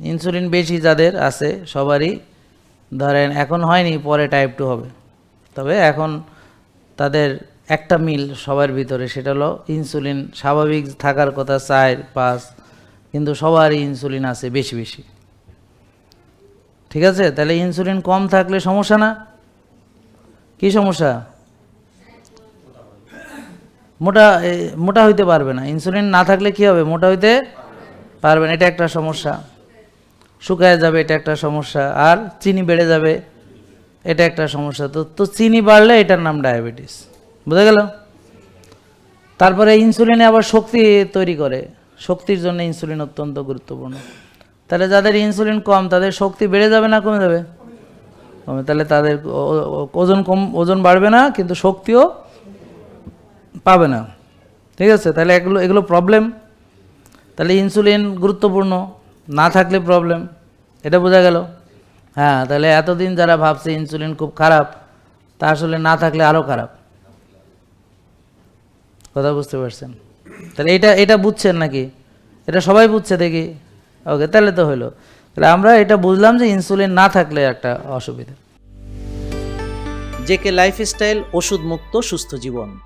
Insulin বেশি যাদের আছে, সবারই, ধরেন এখন হয়নি, পরে টাইপ টু হবে। তবে এখন তাদের একটা মিল সবার ভিতরে, সেটা হলো ইনসুলিন স্বাভাবিক থাকার কথা চার, পাঁচ, কিন্তু সবারই ইনসুলিন আছে বেশি বেশি। ঠিক আছে? তাহলে ইনসুলিন কম থাকলে সমস্যা না? কি সমস্যা? মোটা মোটা হইতে পারবে না। ইনসুলিন না থাকলে কি হবে? মোটা হইতে পারবে না। এটা একটা সমস্যা। শুকায় যাবে, এটা একটা সমস্যা। আর চিনি বেড়ে যাবে, এটা একটা সমস্যা। তো তো চিনি বাড়লে এটার নাম ডায়াবেটিস। বুঝা গেল? তারপরে ইনসুলিনে আবার শক্তি তৈরি করে। শক্তির জন্য ইনসুলিন অত্যন্ত গুরুত্বপূর্ণ। তাহলে যাদের ইনসুলিন কম, তাদের শক্তি বেড়ে যাবে না কমে যাবে? কমে। তাহলে তাদের ওজন কম, ওজন বাড়বে না, কিন্তু শক্তিও পাবে না। ঠিক আছে? তাহলে এগুলো এগুলো প্রবলেম তাহলে ইনসুলিন গুরুত্বপূর্ণ। না থাকলে প্রবলেম এটা বোঝা গেল। হ্যাঁ তাহলে এতদিন যারা ভাবছে ইনসুলিন খুব খারাপ, তা আসলে না থাকলে আরও খারাপ। কথা বুঝতে পারছেন? তাহলে এটা এটা বুঝছেন নাকি? এটা সবাই বুঝছে দেখি। ওকে, তাহলে তো হলো। তাহলে আমরা এটা বুঝলাম যে ইনসুলিন না থাকলে একটা অসুবিধা। জেকে লাইফস্টাইল ওষুধ মুক্ত সুস্থ জীবন।